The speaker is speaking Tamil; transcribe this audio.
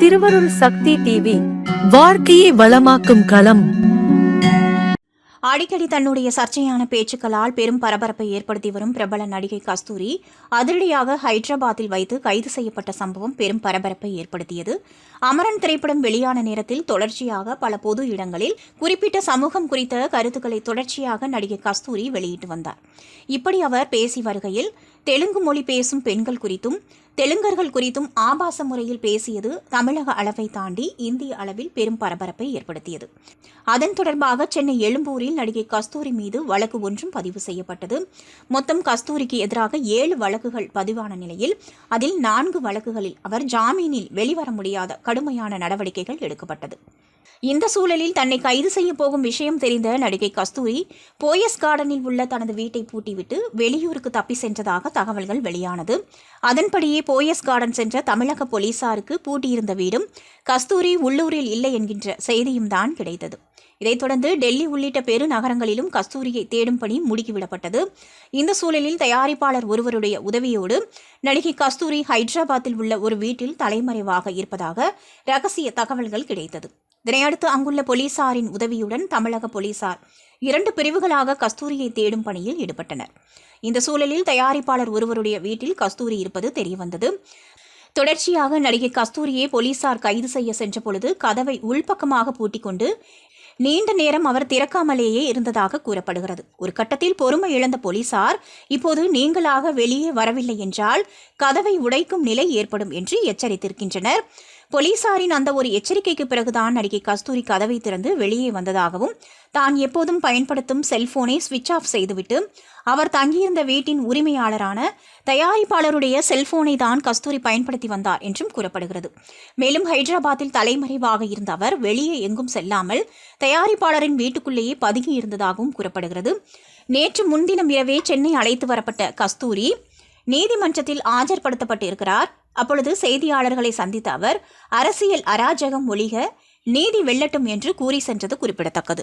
திருவருள் சக்தி டிவி வாழ்க்கையை வளமாக்கும் களம். அடிக்கடி தன்னுடைய சர்ச்சையான பேச்சுக்களால் பெரும் பரபரப்பை ஏற்படுத்தி வரும் பிரபல நடிகை கஸ்தூரி அதிரடியாக ஹைதராபாத்தில் வைத்து கைது செய்யப்பட்ட சம்பவம் பெரும் பரபரப்பை ஏற்படுத்தியது. அமரன் திரைப்படம் வெளியான நேரத்தில் தொடர்ச்சியாக பல பொது இடங்களில் குறிப்பிட்ட சமூகம் குறித்த கருத்துக்களை தொடர்ச்சியாக நடிகை கஸ்தூரி வெளியிட்டு வந்தார். இப்படி அவர் பேசி வருகையில் தெலுங்கு மொழி பேசும் பெண்கள் குறித்தும் தெலுங்கர்கள் குறித்தும் ஆபாச முறையில் பேசியது தமிழக அளவை தாண்டி இந்திய அளவில் பெரும் பரபரப்பை ஏற்படுத்தியது. அதன் தொடர்பாக சென்னை எழும்பூரில் நடிகை கஸ்தூரி மீது வழக்கு ஒன்றும் பதிவு செய்யப்பட்டது. மொத்தம் கஸ்தூரிக்கு எதிராக ஏழு வழக்குகள் பதிவான நிலையில் அதில் நான்கு வழக்குகளில் அவர் ஜாமீனில் வெளிவர முடியாத கடுமையான நடவடிக்கைகள் எடுக்கப்பட்டது. இந்த சூழலில் தன்னை கைது செய்ய போகும் விஷயம் தெரிந்த நடிகை கஸ்தூரி போயஸ் கார்டனில் உள்ள தனது வீட்டை பூட்டிவிட்டு வெளியூருக்கு தப்பி சென்றதாக தகவல்கள் வெளியானது. அதன்படியே போயஸ் கார்டன் சென்ற தமிழக போலீசாருக்கு பூட்டியிருந்த வீடும் கஸ்தூரி உள்ளூரில் இல்லை என்கின்ற செய்தியும் தான் கிடைத்தது. இதைத் தொடர்ந்து டெல்லி உள்ளிட்ட பெருநகரங்களிலும் கஸ்தூரியை தேடும் பணி முடுக்கிவிடப்பட்டது. இந்த சூழலில் தயாரிப்பாளர் ஒருவருடைய உதவியோடு நடிகை கஸ்தூரி ஹைதராபாத்தில் உள்ள ஒரு வீட்டில் தலைமறைவாக இருப்பதாக ரகசிய தகவல்கள் கிடைத்தது. இதனையடுத்து அங்குள்ள போலீசாரின் உதவியுடன் தமிழக போலீசார் இரண்டு பிரிவுகளாக கஸ்தூரியை தேடும் பணியில் ஈடுபட்டனர். இந்த சூழலில் தயாரிப்பாளர் ஒருவருடைய வீட்டில் கஸ்தூரி இருப்பது தெரியவந்தது. தொடர்ச்சியாக நடிகை கஸ்தூரியை போலீசார் கைது செய்ய சென்ற பொழுது கதவை உள்பக்கமாக பூட்டிக்கொண்டு நீண்ட நேரம் அவர் திறக்காமலேயே இருந்ததாக கூறப்படுகிறது. ஒரு கட்டத்தில் பொறுமை இழந்த போலீசார் இப்போது நீங்களாக வெளியே வரவில்லை என்றால் கதவை உடைக்கும் நிலை ஏற்படும் என்று எச்சரித்திருக்கின்றனர். போலீசாரின் அந்த ஒரு எச்சரிக்கைக்கு பிறகுதான் நடிகை கஸ்தூரி கதவை திறந்து வெளியே வந்ததாகவும் தான் எப்போதும் பயன்படுத்தும் செல்போனை சுவிட்ச் ஆஃப் செய்துவிட்டு அவர் தங்கியிருந்த வீட்டின் உரிமையாளரான தயாரிப்பாளருடைய செல்போனை தான் கஸ்தூரி பயன்படுத்தி வந்தார் என்றும் கூறப்படுகிறது. மேலும் ஹைதராபாத்தில் தலைமறைவாக இருந்த அவர் வெளியே எங்கும் செல்லாமல் தயாரிப்பாளரின் வீட்டுக்குள்ளேயே பதுங்கி இருந்ததாகவும் கூறப்படுகிறது. நேற்று முன்தினம் இரவே சென்னை அழைத்து வரப்பட்ட கஸ்தூரி நீதிமன்றத்தில் ஆஜர்படுத்தப்பட்டிருக்கிறார். அப்பொழுது செய்தியாளர்களை சந்தித்த அவர் அரசியல் அராஜகம் ஒழிக நீதி வெல்லட்டும் என்று கூறி சென்றது குறிப்பிடத்தக்கது.